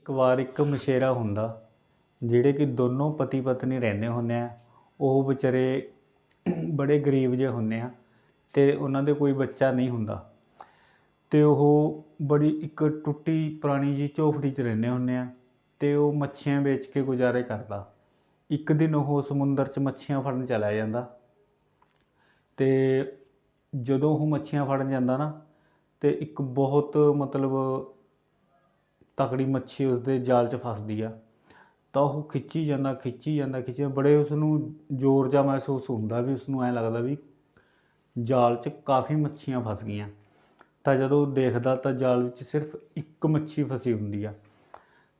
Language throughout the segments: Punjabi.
ਇੱਕ ਵਾਰ ਇੱਕ ਮਛੇਰਾ ਹੁੰਦਾ, ਜਿਹੜੇ ਕਿ ਦੋਨੋਂ ਪਤੀ ਪਤਨੀ ਰਹਿੰਦੇ ਹੁੰਦੇ ਆ, ਉਹ ਵਿਚਾਰੇ ਬੜੇ ਗਰੀਬ ਜਿਹੇ ਹੁੰਦੇ ਆ ਤੇ ਉਹਨਾਂ ਦੇ ਕੋਈ ਬੱਚਾ ਨਹੀਂ ਹੁੰਦਾ। ਤੇ ਉਹ ਬੜੀ ਇੱਕ ਟੁੱਟੀ ਪੁਰਾਣੀ ਜੀ ਝੋਪੜੀ 'ਚ ਰਹਿੰਦੇ ਹੁੰਦੇ ਆ ਤੇ ਉਹ ਮੱਛੀਆਂ ਵੇਚ ਕੇ ਗੁਜ਼ਾਰੇ ਕਰਦਾ। ਇੱਕ ਦਿਨ ਉਹ ਸਮੁੰਦਰ 'ਚ ਮੱਛੀਆਂ ਫੜਨ ਚਲਾ ਜਾਂਦਾ ਤੇ ਜਦੋਂ ਉਹ ਮੱਛੀਆਂ ਫੜਨ ਜਾਂਦਾ ਨਾ, ਤੇ ਇੱਕ ਬਹੁਤ ਮਤਲਬ ਤਕੜੀ ਮੱਛੀ ਉਸਦੇ ਜਾਲ 'ਚ ਫਸਦੀ ਆ। ਤਾਂ ਉਹ ਖਿੱਚੀ ਜਾਂਦਾ ਖਿੱਚੀ ਜਾਂਦਾ ਖਿੱਚੀ ਜਾਂਦਾ, ਬੜੇ ਉਸ ਨੂੰ ਜ਼ੋਰ ਜਿਹਾ ਮਹਿਸੂਸ ਹੁੰਦਾ ਵੀ ਉਸ ਨੂੰ ਐਂ ਲੱਗਦਾ ਵੀ ਜਾਲ 'ਚ ਕਾਫੀ ਮੱਛੀਆਂ ਫਸ ਗਈਆਂ। ਤਾਂ ਜਦੋਂ ਉਹ ਦੇਖਦਾ ਤਾਂ ਜਾਲ ਵਿੱਚ ਸਿਰਫ ਇੱਕ ਮੱਛੀ ਫਸੀ ਹੁੰਦੀ ਆ।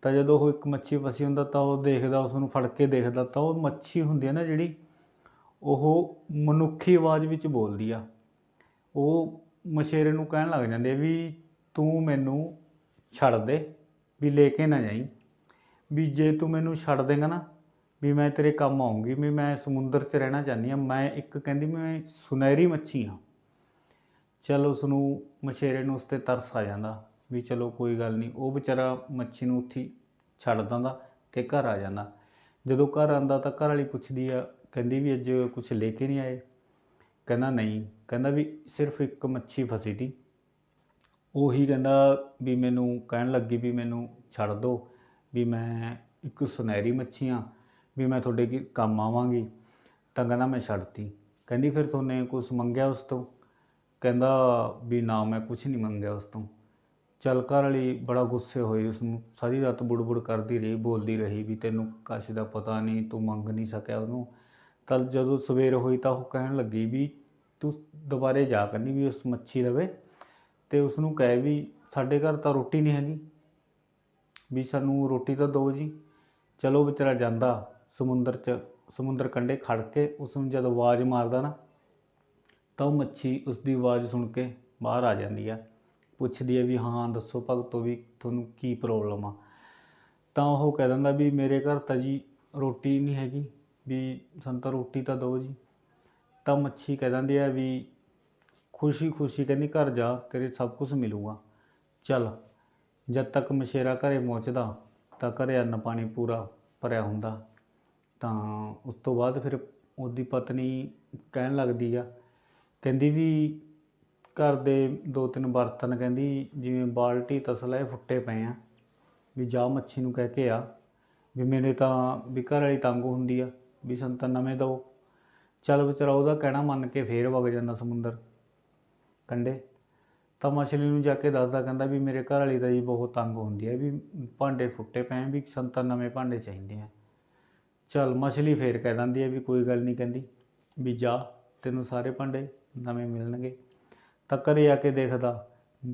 ਤਾਂ ਜਦੋਂ ਉਹ ਇੱਕ ਮੱਛੀ ਫਸੀ ਹੁੰਦਾ ਤਾਂ ਉਹ ਦੇਖਦਾ ਉਸ ਨੂੰ ਫੜ ਕੇ ਦੇਖਦਾ ਤਾਂ ਉਹ ਮੱਛੀ ਹੁੰਦੀ ਆ ਨਾ ਜਿਹੜੀ ਉਹ ਮਨੁੱਖੀ ਆਵਾਜ਼ ਵਿੱਚ ਬੋਲਦੀ ਆ। ਉਹ ਮਛੇਰੇ ਨੂੰ ਕਹਿਣ ਲੱਗ ਜਾਂਦੇ ਵੀ ਤੂੰ ਮੈਨੂੰ ਛੱਡ ਦੇ। ਵੀ ਲੈ ਕੇ ਨਾ ਜਾਈ। ਵੀ ਜੇ ਤੂੰ ਮੈਨੂੰ ਛੱਡ ਦੇਗਾ ਨਾ, ਵੀ ਮੈਂ ਤੇਰੇ ਕੰਮ ਆਉਂਗੀ, ਵੀ ਮੈਂ ਸਮੁੰਦਰ 'ਚ ਰਹਿਣਾ ਚਾਹੁੰਦੀ ਆ ਮੈਂ ਇੱਕ ਕਹਿੰਦੀ ਮੈਂ ਸੁਨਹਿਰੀ ਮੱਛੀ ਹਾਂ। ਚਲ ਉਸ ਨੂੰ ਮਛੇਰੇ ਨੂੰ ਉਸ ਤੇ ਤਰਸ ਆ ਜਾਂਦਾ, ਵੀ ਚਲੋ ਕੋਈ ਗੱਲ ਨਹੀਂ। ਉਹ ਵਿਚਾਰਾ ਮੱਛੀ ਨੂੰ ਉੱਥੇ ਛੱਡ ਦਿੰਦਾ ਤੇ ਘਰ ਆ ਜਾਂਦਾ। ਜਦੋਂ ਘਰ ਆਂਦਾ ਤਾਂ ਘਰ ਵਾਲੀ ਪੁੱਛਦੀ ਆ, ਕਹਿੰਦੀ ਵੀ ਅੱਜ ਕੁਝ ਲੈ ਕੇ ਨਹੀਂ ਆਏ? ਕਹਿੰਦਾ ਨਹੀਂ। ਕਹਿੰਦਾ ਵੀ ਸਿਰਫ ਇੱਕ ਮੱਛੀ ਫਸੀ ਤੀ। ਉਹੀ ਕਹਿੰਦਾ ਵੀ ਮੈਨੂੰ ਕਹਿਣ ਲੱਗੀ ਵੀ ਮੈਨੂੰ ਛੱਡ ਦਿਓ ਵੀ ਮੈਂ ਇੱਕ ਸੁਨਹਿਰੀ ਮੱਛੀ ਹਾਂ ਵੀ ਮੈਂ ਤੁਹਾਡੇ ਕੀ ਕੰਮ ਆਵਾਂਗੀ। ਤਾਂ ਕਹਿੰਦਾ ਮੈਂ ਛੱਡਤੀ। ਕਹਿੰਦੀ ਫਿਰ ਤੁਹਾਨੇ ਕੁਝ ਮੰਗਿਆ ਉਸ ਤੋਂ? ਕਹਿੰਦਾ ਵੀ ਨਾ ਮੈਂ ਕੁਝ ਨਹੀਂ ਮੰਗਿਆ ਉਸ ਤੋਂ। ਚੱਲ ਘਰ ਵਾਲੀ ਬੜਾ ਗੁੱਸੇ ਹੋਈ ਉਸ ਨੂੰ ਸਾਰੀ ਰਾਤ ਬੁੜਬੁੜ ਕਰਦੀ ਰਹੀ, ਬੋਲਦੀ ਰਹੀ ਵੀ ਤੈਨੂੰ ਕਾਸ਼ ਦਾ ਪਤਾ ਨਹੀਂ, ਤੂੰ ਮੰਗ ਨਹੀਂ ਸਕਿਆ ਉਹਨੂੰ। ਤਾਂ ਜਦੋਂ ਸਵੇਰ ਹੋਈ ਤਾਂ ਉਹ ਕਹਿਣ ਲੱਗੀ ਵੀ ਤੂੰ ਦੁਬਾਰੇ ਜਾ ਕਰਨੀ ਵੀ ਉਸ ਮੱਛੀ ਲਵੇ ਤੇ ਉਸ ਨੂੰ ਕਹੇ ਵੀ ਸਾਡੇ ਘਰ ਤਾਂ ਰੋਟੀ ਨਹੀਂ ਹੈਗੀ। ਵੀ ਸਾਨੂੰ ਰੋਟੀ ਤਾਂ ਦਿਓ ਜੀ। ਚਲੋ ਵਿਚਾਰਾ ਜਾਂਦਾ ਸਮੁੰਦਰ 'ਚ, ਸਮੁੰਦਰ ਕੰਢੇ ਖੜ ਕੇ ਉਸ ਨੂੰ ਜਦ ਆਵਾਜ਼ ਮਾਰਦਾ ਨਾ, ਤਾਂ ਉਹ ਮੱਛੀ ਉਸ ਦੀ ਆਵਾਜ਼ ਸੁਣ ਕੇ ਬਾਹਰ ਆ ਜਾਂਦੀ ਆ। ਪੁੱਛਦੀ ਹੈ ਵੀ ਹਾਂ, ਦੱਸੋ ਭਗਤੋ ਵੀ ਤੁਹਾਨੂੰ ਕੀ ਪ੍ਰੋਬਲਮ ਆ? ਤਾਂ ਉਹ ਕਹਿ ਦਿੰਦਾ ਵੀ ਮੇਰੇ ਘਰ ਤਾਂ ਜੀ ਰੋਟੀ ਨਹੀਂ ਹੈਗੀ। ਵੀ ਸਾਨੂੰ ਤਾਂ ਰੋਟੀ ਤਾਂ ਦਿਓ ਜੀ। ਤਾਂ ਮੱਛੀ ਕਹਿ ਦਿੰਦੀ ਆ ਵੀ ਖੁਸ਼ੀ ਖੁਸ਼ੀ ਕਹਿੰਦੀ, ਘਰ ਜਾ, ਤੇਰੇ ਸਭ ਕੁਝ ਮਿਲੂਗਾ। ਚੱਲ, ਜਦ ਤੱਕ ਮਛੇਰਾ ਘਰੇ ਪਹੁੰਚਦਾ, ਤਾਂ ਘਰੇ ਅੰਨ ਪਾਣੀ ਪੂਰਾ ਭਰਿਆ ਹੁੰਦਾ। ਤਾਂ ਉਸ ਤੋਂ ਬਾਅਦ ਫਿਰ ਉਹਦੀ ਪਤਨੀ ਕਹਿਣ ਲੱਗਦੀ ਆ, ਕਹਿੰਦੀ ਵੀ ਘਰ ਦੇ ਦੋ ਤਿੰਨ ਬਰਤਨ, ਕਹਿੰਦੀ ਜਿਵੇਂ ਬਾਲਟੀ ਤਸਲਾ ਇਹ ਫੁੱਟੇ ਪਏ ਆ, ਵੀ ਜਾ ਮੱਛੀ ਨੂੰ ਕਹਿ ਕੇ ਆ, ਵੀ ਮੇਰੇ ਤਾਂ ਵੀ ਘਰ ਵਾਲੀ ਤੰਗ ਹੁੰਦੀ ਆ, ਵੀ ਸੰਤਾਂ ਨਵੇਂ ਦਿਓ। ਚੱਲ ਵਿਚਾਰਾ ਉਹਦਾ ਕਹਿਣਾ ਮੰਨ ਕੇ ਫੇਰ ਵਗ ਜਾਂਦਾ ਸਮੁੰਦਰ। ਕੰਢੇ ਤਾਂ ਮਛਲੀ ਨੂੰ ਜਾ ਕੇ ਦੱਸਦਾ ਕਹਿੰਦਾ ਵੀ ਮੇਰੇ ਘਰ ਵਾਲੀ ਦਾ ਜੀ ਬਹੁਤ ਤੰਗ ਹੁੰਦੀ ਹੈ, ਵੀ ਭਾਂਡੇ ਫੁੱਟੇ ਪਏ ਵੀ ਸੰਤਾਂ ਨਵੇਂ ਭਾਂਡੇ ਚਾਹੀਦੇ ਆ। ਚੱਲ ਮਛਲੀ ਫੇਰ ਕਹਿ ਦਿੰਦੀ ਹੈ ਵੀ ਕੋਈ ਗੱਲ ਨਹੀਂ ਕਹਿੰਦੀ, ਵੀ ਜਾ, ਤੈਨੂੰ ਸਾਰੇ ਭਾਂਡੇ ਨਵੇਂ ਮਿਲਣਗੇ। ਤਾਂ ਘਰੇ ਆ ਕੇ ਦੇਖਦਾ,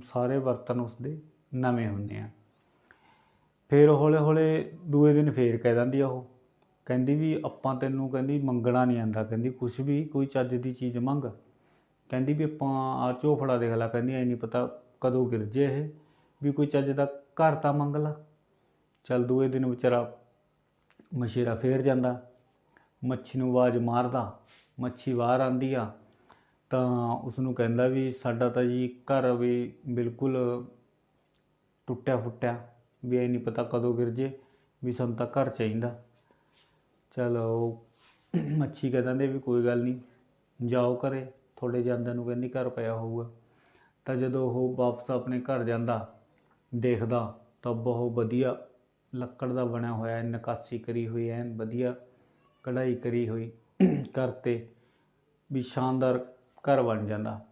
ਸਾਰੇ ਬਰਤਨ ਉਸਦੇ ਨਵੇਂ ਹੁੰਦੇ ਆ। ਫਿਰ ਹੌਲੇ ਹੌਲੇ ਦੂਏ ਦਿਨ ਫੇਰ ਕਹਿ ਦਿੰਦੀ ਆ ਉਹ, ਕਹਿੰਦੀ ਵੀ ਆਪਾਂ ਤੈਨੂੰ ਕਹਿੰਦੀ ਮੰਗਣਾ ਨਹੀਂ ਆਂਦਾ ਕਹਿੰਦੀ ਕੁਝ ਵੀ, ਕੋਈ ਚੱਜ ਦੀ ਚੀਜ਼ ਮੰਗ। ਕਹਿੰਦੀ ਵੀ ਆਪਾਂ ਆ ਝੋਫੜਾ ਦੇਖ ਲਾ, ਕਹਿੰਦੀ ਐ ਨਹੀਂ ਪਤਾ ਕਦੋਂ ਗਿਰ ਜੇ ਇਹ, ਵੀ ਕੋਈ ਚੱਜ ਦਾ ਘਰ ਤਾਂ ਮੰਗ ਲਾ। ਚੱਲ ਦੂਏ ਦਿਨ ਵਿਚਾਰਾ ਮਛੇਰਾ ਫੇਰ ਜਾਂਦਾ, ਮੱਛੀ ਨੂੰ ਆਵਾਜ਼ ਮਾਰਦਾ, ਮੱਛੀ ਬਾਹਰ ਆਂਦੀ ਆ, ਤਾਂ ਉਸ ਨੂੰ ਕਹਿੰਦਾ ਵੀ ਸਾਡਾ ਤਾਂ ਜੀ ਘਰ ਵੀ ਬਿਲਕੁਲ ਟੁੱਟਿਆ ਫੁੱਟਿਆ, ਵੀ ਇਹ ਨਹੀਂ ਪਤਾ ਕਦੋਂ ਗਿਰ ਜੇ, ਵੀ ਸਾਨੂੰ ਤਾਂ ਘਰ ਚਾਹੀਦਾ। ਚਲ ਮੱਛੀ ਕਹਿ ਦਿੰਦੇ ਵੀ ਕੋਈ ਗੱਲ ਨਹੀਂ, ਜਾਓ ਘਰੇ। ਤੁਹਾਡੇ ਜਾਂਦਿਆਂ ਨੂੰ ਕਹਿੰਦੀ ਘਰ ਪਿਆ ਹੋਊਗਾ। ਤਾਂ ਜਦੋਂ ਉਹ ਵਾਪਸ ਆਪਣੇ ਘਰ ਜਾਂਦਾ, ਦੇਖਦਾ, ਤਾਂ ਬਹੁਤ ਵਧੀਆ ਲੱਕੜ ਦਾ ਬਣਿਆ ਹੋਇਆ ਹੈ, ਨਕਾਸ਼ੀ ਕਰੀ ਹੋਈ ਹੈ, ਵਧੀਆ ਕਢਾਈ ਕਰੀ ਹੋਈ ਘਰ 'ਤੇ ਵੀ ਸ਼ਾਨਦਾਰ ਘਰ ਬਣ ਜਾਂਦਾ।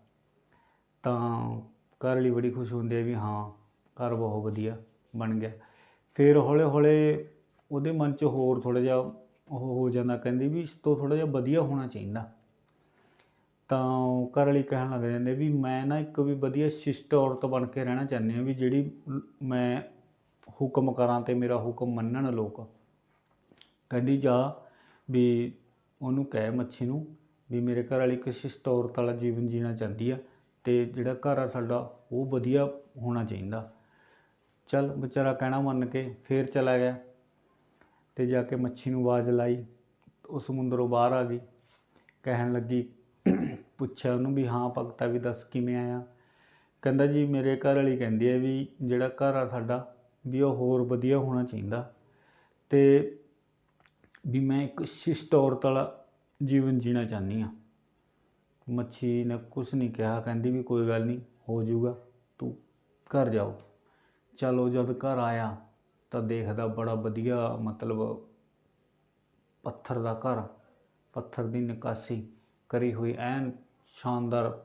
ਤਾਂ ਘਰ ਲਈ ਬੜੀ ਖੁਸ਼ ਹੁੰਦੀ ਹੈ ਵੀ ਹਾਂ, ਘਰ ਬਹੁਤ ਵਧੀਆ ਬਣ ਗਿਆ। ਫਿਰ ਹੌਲੇ ਹੌਲੇ ਉਹਦੇ ਮਨ 'ਚ ਹੋਰ ਥੋੜਾ ਜਿਹਾ ਉਹ ਹੋ ਜਾਂਦਾ, ਕਹਿੰਦੀ ਵੀ ਇਸ ਤੋਂ ਥੋੜਾ ਜਿਹਾ ਵਧੀਆ ਹੋਣਾ ਚਾਹੀਦਾ। ਤਾਂ ਉਹ ਘਰ ਵਾਲੀ ਕਹਿਣ ਲੱਗ ਜਾਂਦੇ ਵੀ ਮੈਂ ਨਾ ਇੱਕ ਵੀ ਵਧੀਆ ਸ਼ਿਸ਼ਟ ਔਰਤ ਬਣ ਕੇ ਰਹਿਣਾ ਚਾਹੁੰਦੀ ਹਾਂ ਵੀ ਜਿਹੜੀ ਮੈਂ ਹੁਕਮ ਕਰਾਂ ਤੇ ਮੇਰਾ ਹੁਕਮ ਮੰਨਣ ਲੋਕ। ਕਹਿੰਦੀ ਜਾ ਵੀ ਉਹਨੂੰ ਕਹਿ ਮੱਛੀ ਨੂੰ ਵੀ ਮੇਰੇ ਘਰ ਵਾਲੀ ਇੱਕ ਸ਼ਿਸ਼ਟ ਔਰਤ ਵਾਲਾ ਜੀਵਨ ਜੀਣਾ ਚਾਹੁੰਦੀ ਆ ਤੇ ਜਿਹੜਾ ਘਰ ਆ ਸਾਡਾ ਉਹ ਵਧੀਆ ਹੋਣਾ ਚਾਹੀਦਾ। ਚੱਲ ਵਿਚਾਰਾ ਕਹਿਣਾ ਮੰਨ ਕੇ ਫੇਰ ਚਲਾ ਗਿਆ ਤੇ ਜਾ ਕੇ ਮੱਛੀ ਨੂੰ ਆਵਾਜ਼ ਲਾਈ। ਉਹ ਸਮੁੰਦਰੋਂ ਬਾਹਰ ਆ ਗਈ। ਕਹਿਣ ਲੱਗੀ ਪੁੱਛਿਆ ਉਹਨੂੰ ਵੀ, ਹਾਂ ਭਗਤਾ, ਵੀ ਦੱਸ ਕਿਵੇਂ ਆਇਆ? ਕਹਿੰਦਾ ਜੀ, ਮੇਰੇ ਘਰ ਵਾਲੀ ਕਹਿੰਦੀ ਹੈ ਵੀ ਜਿਹੜਾ ਘਰ ਆ ਸਾਡਾ, ਵੀ ਉਹ ਹੋਰ ਵਧੀਆ ਹੋਣਾ ਚਾਹੀਦਾ। ਤੇ ਵੀ ਮੈਂ ਇੱਕ ਸ਼ਿਸ਼ਟ ਔਰਤ ਵਾਲਾ ਜੀਵਨ ਜੀਣਾ ਚਾਹੁੰਦੀ ਆ ਮੱਛੀ ਨੇ ਕੁਛ ਨਹੀਂ ਕਿਹਾ, ਕਹਿੰਦੀ ਵੀ ਕੋਈ ਗੱਲ ਨਹੀਂ, ਹੋ ਜਾਊਗਾ, ਤੂੰ ਘਰ ਜਾਓ। ਚਲੋ ਜਦ ਘਰ ਆਇਆ ਤਾਂ ਦੇਖਦਾ ਬੜਾ ਵਧੀਆ, ਮਤਲਬ ਪੱਥਰ ਦਾ ਘਰ, ਪੱਥਰ ਦੀ ਨਿਕਾਸੀ। ਕਰੀ ਹੋਈ ਐਨ ਸ਼ਾਨਦਾਰ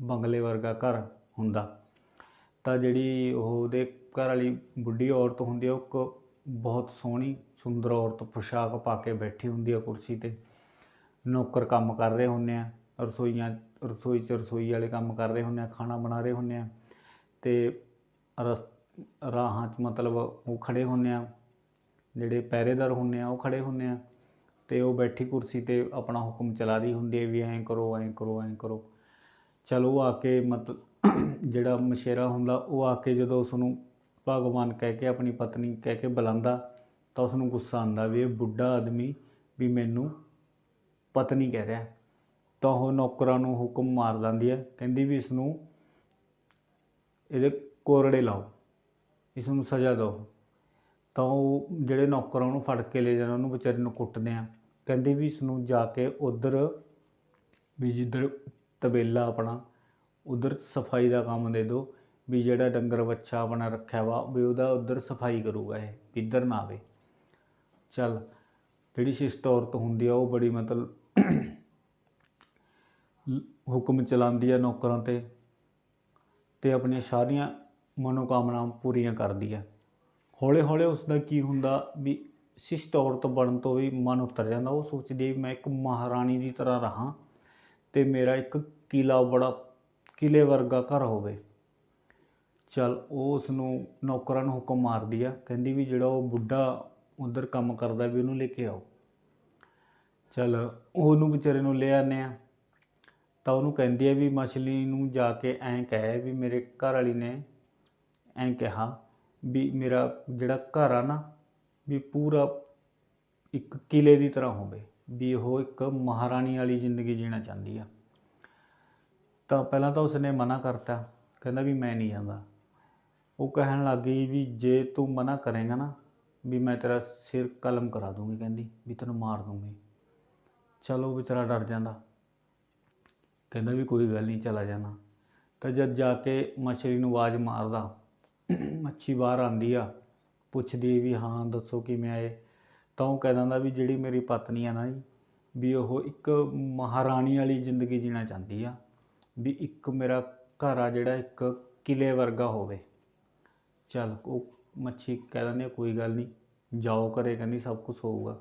ਬੰਗਲੇ ਵਰਗਾ ਘਰ ਹੁੰਦਾ। ਤਾਂ ਜਿਹੜੀ ਉਹ ਉਹਦੇ ਘਰ ਵਾਲੀ ਬੁੱਢੀ ਔਰਤ ਹੁੰਦੀ ਆ, ਉਹ ਇੱਕ ਬਹੁਤ ਸੋਹਣੀ, ਸੁੰਦਰ ਔਰਤ ਪੋਸ਼ਾਕ ਪਾ ਕੇ ਬੈਠੀ ਹੁੰਦੀ ਆ ਕੁਰਸੀ ਤੇ। ਨੌਕਰ ਕੰਮ ਕਰ ਰਹੇ ਹੁੰਦੇ ਆ, ਰਸੋਈਆਂ, ਰਸੋਈ ਚ ਰਸੋਈ ਵਾਲੇ ਕੰਮ ਕਰ ਰਹੇ ਹੁੰਦੇ ਆ, ਖਾਣਾ ਬਣਾ ਰਹੇ ਹੁੰਦੇ ਆ ਤੇ ਰਸ, ਰਾਹਾਂ 'ਚ ਮਤਲਬ ਉਹ ਖੜੇ ਹੁੰਦੇ ਆ, ਜਿਹੜੇ ਪਹਿਰੇਦਾਰ ਹੁੰਦੇ ਆ, ਉਹ ਖੜੇ ਹੁੰਦੇ ਆ। ਤੇ ਉਹ ਬੈਠੀ ਕੁਰਸੀ ਤੇ ਆਪਣਾ ਹੁਕਮ ਚਲਾ ਰਹੀ ਹੁੰਦੀ ਹੈ ਵੀ ਐਂ ਕਰੋ ਐਂ ਕਰੋ ਐਂ ਕਰੋ। ਚਲੋ ਉਹ ਆ ਕੇ ਮਤਲਬ ਜਿਹੜਾ ਮਸ਼ੇਰਾ ਹੁੰਦਾ, ਉਹ ਆ ਕੇ ਜਦੋਂ ਉਸ ਨੂੰ ਭਗਵਾਨ ਕਹਿ ਕੇ ਆਪਣੀ ਪਤਨੀ ਕਹਿ ਕੇ ਬੁਲਾਉਂਦਾ, ਤਾਂ ਉਸ ਨੂੰ ਗੁੱਸਾ ਆਉਂਦਾ ਵੀ ਇਹ ਬੁੱਢਾ ਆਦਮੀ ਵੀ ਮੈਨੂੰ ਪਤਨੀ ਕਹਿ ਰਿਹਾ। ਤਾਂ ਉਹ ਨੌਕਰਾਂ ਨੂੰ ਹੁਕਮ ਮਾਰ ਦਿੰਦੀ ਹੈ, ਕਹਿੰਦੀ ਵੀ ਇਸ ਨੂੰ ਇਹਦੇ ਕੋਰੜੇ ਲਾਓ ਇਸ ਨੂੰ ਸਜ਼ਾ ਦਿਓ। ਤਾਂ ਉਹ ਜਿਹੜੇ ਨੌਕਰ ਆ ਉਹਨੂੰ ਫੜ ਕੇ ਲੈ ਜਾਂਦੇ ਉਹਨੂੰ ਵਿਚਾਰੇ ਨੂੰ ਕੁੱਟਦੇ ਆ। ਕਹਿੰਦੇ ਵੀ ਇਸ ਨੂੰ ਜਾ ਕੇ ਉਧਰ, ਵੀ ਜਿੱਧਰ ਤਬੇਲਾ ਆਪਣਾ, ਉਧਰ ਸਫ਼ਾਈ ਦਾ ਕੰਮ ਦੇ ਦਿਓ, ਵੀ ਜਿਹੜਾ ਡੰਗਰ ਵੱਛਾ ਆਪਣਾ ਰੱਖਿਆ ਵਾ, ਵੀ ਉਹਦਾ ਉਧਰ ਸਫ਼ਾਈ ਕਰੂਗਾ ਇਹ, ਵੀ ਇੱਧਰ ਨਾ ਆਵੇ। ਚੱਲ, ਜਿਹੜੀ ਸ਼ਿਸ਼ਟ ਔਰਤ ਹੁੰਦੀ ਆ, ਉਹ ਬੜੀ ਮਤਲਬ ਹੁਕਮ ਚਲਾਉਂਦੀ ਆ ਨੌਕਰਾਂ ਤੇ ਤੇ ਆਪਣੀਆਂ ਸਾਰੀਆਂ ਮਨੋਕਾਮਨਾਵਾਂ ਪੂਰੀਆਂ ਕਰਦੀ ਆ। ਹੌਲੇ ਹੌਲੇ ਉਸ ਦਾ ਕੀ ਹੁੰਦਾ ਵੀ ਸ਼ਿਸ਼ਟ ਔਰਤ ਬਣਨ ਤੋਂ ਵੀ ਮਨ ਉਤਰ ਜਾਂਦਾ। ਉਹ ਸੋਚਦੀ ਹੈ ਮੈਂ ਇੱਕ ਮਹਾਰਾਣੀ ਦੀ ਤਰ੍ਹਾਂ ਰਹਾ ਤੇ ਮੇਰਾ ਇੱਕ ਕਿਲਾ ਬੜਾ ਕਿਲੇ ਵਰਗਾ ਘਰ ਹੋਵੇ। ਚਲ ਉਹ ਉਸ ਨੂੰ ਨੌਕਰਾਂ ਨੂੰ ਹੁਕਮ ਮਾਰਦੀ ਆ, ਕਹਿੰਦੀ ਵੀ ਜਿਹੜਾ ਉਹ ਬੁੱਢਾ ਉਧਰ ਕੰਮ ਕਰਦਾ ਵੀ ਉਹਨੂੰ ਲੈ ਕੇ ਆਓ। ਚਲ ਉਹਨੂੰ ਵਿਚਾਰੇ ਨੂੰ ਲੈ ਆਨੇ ਆ। ਤਾਂ ਉਹਨੂੰ ਕਹਿੰਦੀ ਹੈ ਵੀ ਮਛਲੀ ਨੂੰ ਜਾ ਕੇ ਐਂ ਕਹਿ ਵੀ ਮੇਰੇ ਘਰ ਵਾਲੀ ਨੇ ਐਂ ਕਿਹਾ ਵੀ ਮੇਰਾ ਜਿਹੜਾ ਘਰ ਆ ਨਾ, ਵੀ ਪੂਰਾ ਇੱਕ ਕਿਲੇ ਦੀ ਤਰ੍ਹਾਂ ਹੋਵੇ, ਵੀ ਉਹ ਇੱਕ ਮਹਾਰਾਣੀ ਵਾਲੀ ਜ਼ਿੰਦਗੀ ਜੀਣਾ ਚਾਹੁੰਦੀ ਆ। ਤਾਂ ਪਹਿਲਾਂ ਤਾਂ ਉਸਨੇ ਮਨਾ ਕਰਤਾ, ਕਹਿੰਦਾ ਵੀ ਮੈਂ ਨਹੀਂ ਜਾਂਦਾ। ਉਹ ਕਹਿਣ ਲੱਗ ਗਈ ਵੀ ਜੇ ਤੂੰ ਮਨਾ ਕਰੇਗਾ ਨਾ, ਵੀ ਮੈਂ ਤੇਰਾ ਸਿਰ ਕਲਮ ਕਰਾ ਦੂੰਗੀ, ਕਹਿੰਦੀ, ਵੀ ਤੈਨੂੰ ਮਾਰ ਦੂੰਗੀ। ਚਲੋ ਵਿਚਾਰਾ ਡਰ ਜਾਂਦਾ। ਕਹਿੰਦਾ ਵੀ ਕੋਈ ਗੱਲ ਨਹੀਂ, ਚਲਾ ਜਾਣਾ। ਤਾਂ ਜਦ ਜਾ ਕੇ ਮਛਲੀ ਨੂੰ ਆਵਾਜ਼ ਮਾਰਦਾ ਮੱਛੀ ਬਾਹਰ ਆਂਦੀ ਆ, ਪੁੱਛਦੀ ਵੀ ਹਾਂ, ਦੱਸੋ ਕਿਵੇਂ ਆਏ। ਤਾਂ ਉਹ ਕਹਿ ਦਿੰਦਾ ਵੀ ਜਿਹੜੀ ਮੇਰੀ ਪਤਨੀ ਆ ਨਾ ਜੀ, ਵੀ ਉਹ ਇੱਕ ਮਹਾਰਾਣੀ ਵਾਲੀ ਜ਼ਿੰਦਗੀ ਜੀਣਾ ਚਾਹੁੰਦੀ ਆ, ਵੀ ਇੱਕ ਮੇਰਾ ਘਰ ਆ ਜਿਹੜਾ ਇੱਕ ਕਿਲੇ ਵਰਗਾ ਹੋਵੇ। ਚੱਲ, ਉਹ ਮੱਛੀ ਕਹਿ ਦਿੰਦੇ ਕੋਈ ਗੱਲ ਨਹੀਂ, ਜਾਓ ਘਰੇ, ਕਹਿੰਦੀ ਸਭ ਕੁਝ ਹੋਊਗਾ।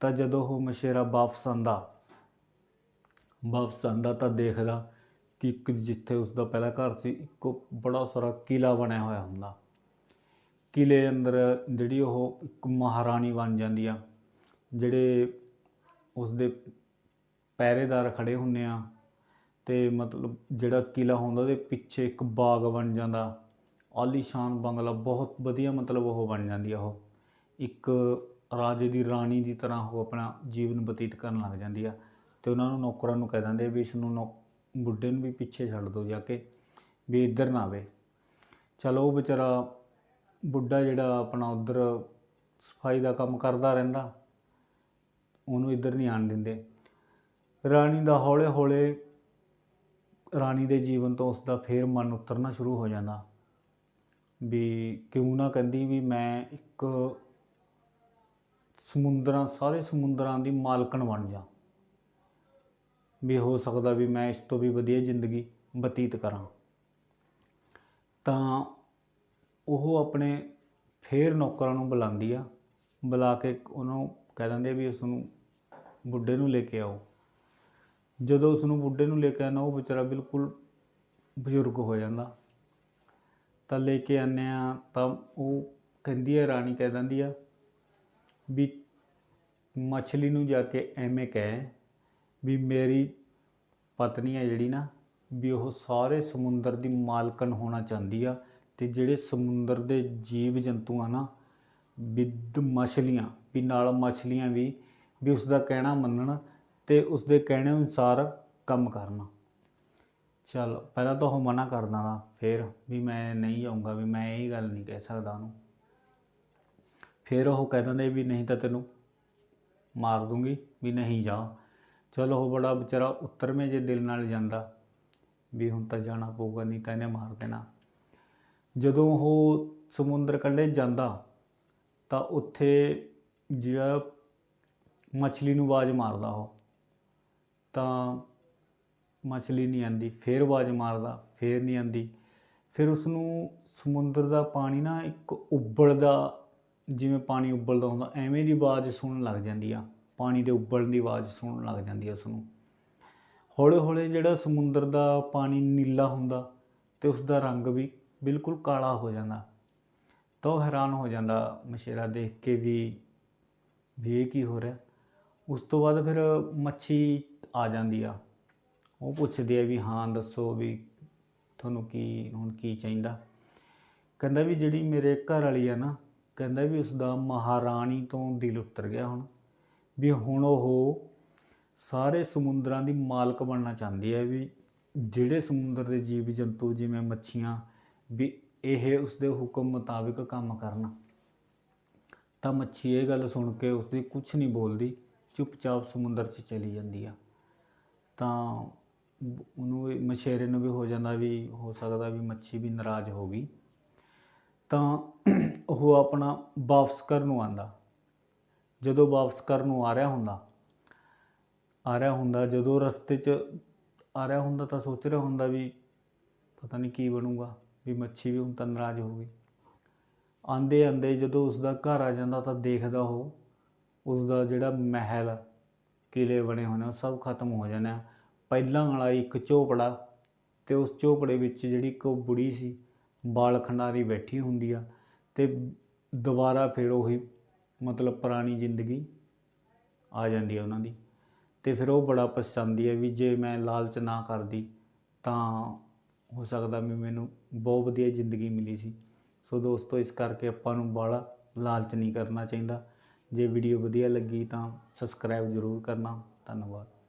ਤਾਂ ਜਦੋਂ ਉਹ ਮਸ਼ੇਰਾ ਵਾਪਸ ਆਂਦਾ ਵਾਪਸ ਆਂਦਾ ਤਾਂ ਦੇਖਦਾ ਕਿ ਇੱਕ ਜਿੱਥੇ ਉਸ ਦਾ ਪਹਿਲਾ ਘਰ ਸੀ, ਇੱਕ ਬੜਾ ਸਾਰਾ ਕਿਲਾ ਬਣਿਆ ਹੋਇਆ ਹੁੰਦਾ। ਕਿਲੇ ਅੰਦਰ ਜਿਹੜੀ ਉਹ ਇੱਕ ਮਹਾਰਾਣੀ ਬਣ ਜਾਂਦੀ ਆ, ਜਿਹੜੇ ਉਸ ਦੇ ਪਹਿਰੇਦਾਰ ਖੜੇ ਹੁੰਦੇ ਆ ਤੇ ਮਤਲਬ ਜਿਹੜਾ ਕਿਲਾ ਹੁੰਦਾ, ਉਹਦੇ ਪਿੱਛੇ ਇੱਕ ਬਾਗ ਬਣ ਜਾਂਦਾ। ਆਲੀਸ਼ਾਨ ਬੰਗਲਾ ਬਹੁਤ ਵਧੀਆ ਮਤਲਬ ਉਹ ਬਣ ਜਾਂਦੀ ਆ ਉਹ। ਇੱਕ ਰਾਜੇ ਦੀ ਰਾਣੀ ਦੀ ਤਰ੍ਹਾਂ ਉਹ ਆਪਣਾ ਜੀਵਨ ਬਤੀਤ ਕਰਨ ਲੱਗ ਜਾਂਦੀ ਆ ਤੇ ਉਹਨਾਂ ਨੂੰ ਨੌਕਰਾਂ ਨੂੰ ਕਹਿ ਦਿੰਦੇ ਵੀ ਇਸ ਨੂੰ ਨੌ ਬੁੱਢੇ ਨੂੰ ਵੀ ਪਿੱਛੇ ਛੱਡ ਦਿਓ ਜਾ ਕੇ, ਵੀ ਇੱਧਰ ਨਾ ਆਵੇ। ਚਲੋ ਉਹ ਵਿਚਾਰਾ ਬੁੱਢਾ ਜਿਹੜਾ ਆਪਣਾ ਉਧਰ ਸਫ਼ਾਈ ਦਾ ਕੰਮ ਕਰਦਾ ਰਹਿੰਦਾ, ਉਹਨੂੰ ਇੱਧਰ ਨਹੀਂ ਆਣ ਦਿੰਦੇ। ਰਾਣੀ ਦਾ ਹੌਲੇ ਹੌਲੇ ਰਾਣੀ ਦੇ ਜੀਵਨ ਤੋਂ ਉਸ ਦਾ ਫੇਰ ਮਨ ਉਤਰਨਾ ਸ਼ੁਰੂ ਹੋ ਜਾਂਦਾ। ਵੀ ਕਿਉਂ ਨਾ ਕਹਿੰਦੀ ਵੀ ਮੈਂ ਇੱਕ ਸਮੁੰਦਰਾਂ, ਸਾਰੇ ਸਮੁੰਦਰਾਂ ਦੀ ਮਾਲਕਣ ਬਣ ਜਾ। ਵੀ ਹੋ ਸਕਦਾ ਵੀ ਮੈਂ ਇਸ ਤੋਂ ਵੀ ਵਧੀਆ ਜ਼ਿੰਦਗੀ ਬਤੀਤ ਕਰਾਂ। ਤਾਂ ਉਹ ਆਪਣੇ ਫੇਰ ਨੌਕਰਾਂ ਨੂੰ ਬੁਲਾਉਂਦੀ ਆ, ਬੁਲਾ ਕੇ ਉਹਨੂੰ ਕਹਿ ਦਿੰਦੇ ਆ ਵੀ ਉਸ ਨੂੰ ਬੁੱਢੇ ਨੂੰ ਲੈ ਕੇ ਆਓ। ਜਦੋਂ ਉਸ ਨੂੰ ਬੁੱਢੇ ਨੂੰ ਲੈ ਕੇ ਆਉਣਾ ਉਹ ਵਿਚਾਰਾ ਬਿਲਕੁਲ ਬਜ਼ੁਰਗ ਹੋ ਜਾਂਦਾ। ਤਾਂ ਲੈ ਕੇ ਆਉਂਦੇ ਆ ਤਾਂ ਉਹ ਕਹਿੰਦੀ ਹੈ ਰਾਣੀ ਕਹਿ ਦਿੰਦੀ ਆ ਵੀ ਮੱਛਲੀ ਨੂੰ ਜਾ ਕੇ ਐਵੇਂ ਕਹਿ ਵੀ ਮੇਰੀ ਪਤਨੀ ਆ ਜਿਹੜੀ ਨਾ, ਵੀ ਉਹ ਸਾਰੇ ਸਮੁੰਦਰ ਦੀ ਮਾਲਕਣ ਹੋਣਾ ਚਾਹੁੰਦੀ ਆ ਤੇ ਜਿਹੜੇ ਸਮੁੰਦਰ ਦੇ ਜੀਵ ਜੰਤੂ ਆ ਨਾ ਵਿਦ ਮਛਲੀਆਂ, ਵੀ ਨਾਲ ਮਛਲੀਆਂ ਵੀ ਵੀ ਉਸ ਦਾ ਕਹਿਣਾ ਮੰਨਣ ਤੇ ਉਸ ਦੇ ਕਹਿਣੇ ਅਨੁਸਾਰ ਕੰਮ ਕਰਨਾ। ਚੱਲ, ਪਹਿਲਾਂ ਤਾਂ ਉਹ ਮਨਾ ਕਰ ਦਿੰਦਾ ਫਿਰ ਵੀ ਮੈਂ ਨਹੀਂ ਜਾਊਂਗਾ ਵੀ ਮੈਂ ਇਹ ਗੱਲ ਨਹੀਂ ਕਹਿ ਸਕਦਾ ਉਹਨੂੰ। ਫਿਰ ਉਹ ਕਹਿ ਦਿੰਦੇ ਵੀ ਨਹੀਂ ਤਾਂ ਤੈਨੂੰ ਮਾਰ ਦੂੰਗੀ, ਵੀ ਨਹੀਂ ਜਾ। ਚਲ ਉਹ ਬੜਾ ਵਿਚਾਰਾ ਉੱਤਰਵੇਂ ਜੇ ਦਿਲ ਨਾਲ ਜਾਂਦਾ ਵੀ ਹੁਣ ਤਾਂ ਜਾਣਾ ਪਊਗਾ, ਨਹੀਂ ਤਾਂ ਇਹਨੇ ਮਾਰ ਦੇਣਾ। ਜਦੋਂ ਉਹ ਸਮੁੰਦਰ ਕੰਢੇ ਜਾਂਦਾ, ਤਾਂ ਉੱਥੇ ਜਿਹੜਾ ਮੱਛਲੀ ਨੂੰ ਆਵਾਜ਼ ਮਾਰਦਾ ਉਹ, ਤਾਂ ਮੱਛਲੀ ਨਹੀਂ ਆਂਦੀ, ਫਿਰ ਆਵਾਜ਼ ਮਾਰਦਾ, ਫਿਰ ਨਹੀਂ ਆਂਦੀ। ਫਿਰ ਉਸ ਨੂੰ ਸਮੁੰਦਰ ਦਾ ਪਾਣੀ ਨਾ ਇੱਕ ਉੱਬਲਦਾ, ਜਿਵੇਂ ਪਾਣੀ ਉੱਬਲਦਾ ਹੁੰਦਾ, ਐਵੇਂ ਦੀ ਆਵਾਜ਼ ਸੁਣਨ ਲੱਗ ਜਾਂਦੀ ਆ। ਪਾਣੀ ਦੇ ਉੱਬਲਣ ਦੀ ਆਵਾਜ਼ ਸੁਣਨ ਲੱਗ ਜਾਂਦੀ ਹੈ ਉਸ ਨੂੰ ਹੌਲੇ ਹੌਲੇ ਜਿਹੜਾ ਸਮੁੰਦਰ ਦਾ ਪਾਣੀ ਨੀਲਾ ਹੁੰਦਾ ਤੇ ਉਸ ਦਾ ਰੰਗ ਵੀ ਬਿਲਕੁਲ ਕਾਲਾ ਹੋ ਜਾਂਦਾ। ਤਾਂ ਉਹ ਹੈਰਾਨ ਹੋ ਜਾਂਦਾ, ਮਛੇਰਾ ਦੇਖ ਕੇ ਵੀ ਵੀ ਇਹ ਕੀ ਹੋ ਰਿਹਾ? ਉਸ ਤੋਂ ਬਾਅਦ ਫਿਰ ਮੱਛੀ ਆ ਜਾਂਦੀ ਆ। ਉਹ ਪੁੱਛਦੀ ਆ ਵੀ ਹਾਂ, ਦੱਸੋ ਵੀ ਤੁਹਾਨੂੰ ਕੀ, ਹੁਣ ਕੀ ਚਾਹੀਦਾ? ਕਹਿੰਦਾ ਵੀ ਜਿਹੜੀ ਮੇਰੇ ਘਰ ਵਾਲੀ ਆ ਨਾ, ਕਹਿੰਦਾ ਵੀ ਉਸ ਦਾ ਮਹਾਰਾਣੀ ਤੋਂ ਦਿਲ ਉਤਰ ਗਿਆ ਹੁਣ। ਵੀ ਹੁਣ ਉਹ ਸਾਰੇ ਸਮੁੰਦਰਾਂ ਦੀ ਮਾਲਕ ਬਣਨਾ ਚਾਹੁੰਦੀ ਹੈ ਵੀ ਜਿਹੜੇ ਸਮੁੰਦਰ ਦੇ ਜੀਵ ਜੰਤੂ ਜਿਵੇਂ ਮੱਛੀਆਂ ਵੀ ਇਹ ਉਸਦੇ ਹੁਕਮ ਮੁਤਾਬਿਕ ਕੰਮ ਕਰਨ। ਤਾਂ ਮੱਛੀ ਇਹ ਗੱਲ ਸੁਣ ਕੇ ਉਸਦੀ ਕੁਝ ਨਹੀਂ ਬੋਲਦੀ, ਚੁੱਪਚਾਪ ਸਮੁੰਦਰ 'ਚ ਚਲੀ ਜਾਂਦੀ ਆ। ਤਾਂ ਉਹਨੂੰ ਇਹ- ਮਛੇਰੇ ਨੂੰ ਵੀ ਹੋ ਜਾਂਦਾ ਵੀ, ਹੋ ਸਕਦਾ ਵੀ ਮੱਛੀ ਵੀ ਨਾਰਾਜ਼ ਹੋ ਗਈ। ਤਾਂ ਉਹ ਆਪਣਾ ਵਾਪਸ ਕਰਨ ਨੂੰ ਆਂਦਾ ਜਦੋਂ ਵਾਪਸ ਕਰਨ ਨੂੰ ਆ ਰਿਹਾ ਹੁੰਦਾ, ਆ ਰਿਹਾ ਹੁੰਦਾ, ਜਦੋਂ ਰਸਤੇ 'ਚ ਆ ਰਿਹਾ ਹੁੰਦਾ ਤਾਂ ਸੋਚ ਰਿਹਾ ਹੁੰਦਾ ਵੀ ਪਤਾ ਨਹੀਂ ਕੀ ਬਣੂਗਾ, ਵੀ ਮੱਛੀ ਵੀ ਹੁਣ ਤਾਂ ਨਾਰਾਜ਼ ਹੋ ਗਈ। ਆਂਦੇ ਆਂਦੇ ਜਦੋਂ ਉਸ ਦਾ ਘਰ ਆ ਜਾਂਦਾ ਤਾਂ ਦੇਖਦਾ ਉਹ ਉਸ ਦਾ ਜਿਹੜਾ ਮਹਿਲ, ਕਿਲੇ ਬਣੇ ਹੋਏ ਉਹ ਸਭ ਖਤਮ ਹੋ ਜਾਣਾ ਪਹਿਲਾਂ ਵਾਲਾ ਇੱਕ ਝੋਪੜਾ ਤੇ ਉਸ ਝੋਪੜੇ ਵਿੱਚ ਜਿਹੜੀ ਇੱਕ ਉਹ ਬੁੜੀ ਸੀ, ਬਾਲ ਖੰਡਾਰੀ ਬੈਠੀ ਹੁੰਦੀ ਆ ਤੇ ਦੁਬਾਰਾ ਫਿਰ ਉਹੀ ਮਤਲਬ ਪੁਰਾਣੀ ਜ਼ਿੰਦਗੀ ਆ ਜਾਂਦੀ ਹੈ ਉਹਨਾਂ ਦੀ। ਤੇ ਫਿਰ ਉਹ ਬੜਾ ਪਛਤਾਉਂਦੀ ਹੈ ਵੀ ਜੇ ਮੈਂ ਲਾਲਚ ਨਾ ਕਰਦੀ, ਤਾਂ ਹੋ ਸਕਦਾ ਵੀ ਮੈਨੂੰ ਬਹੁਤ ਵਧੀਆ ਜ਼ਿੰਦਗੀ ਮਿਲੀ ਸੀ। ਸੋ ਦੋਸਤੋ, ਇਸ ਕਰਕੇ ਆਪਾਂ ਨੂੰ ਬਾਹਲਾ ਲਾਲਚ ਨਹੀਂ ਕਰਨਾ ਚਾਹੀਦਾ। ਜੇ ਵੀਡੀਓ ਵਧੀਆ ਲੱਗੀ ਤਾਂ ਸਬਸਕ੍ਰਾਈਬ ਜ਼ਰੂਰ ਕਰਨਾ। ਧੰਨਵਾਦ।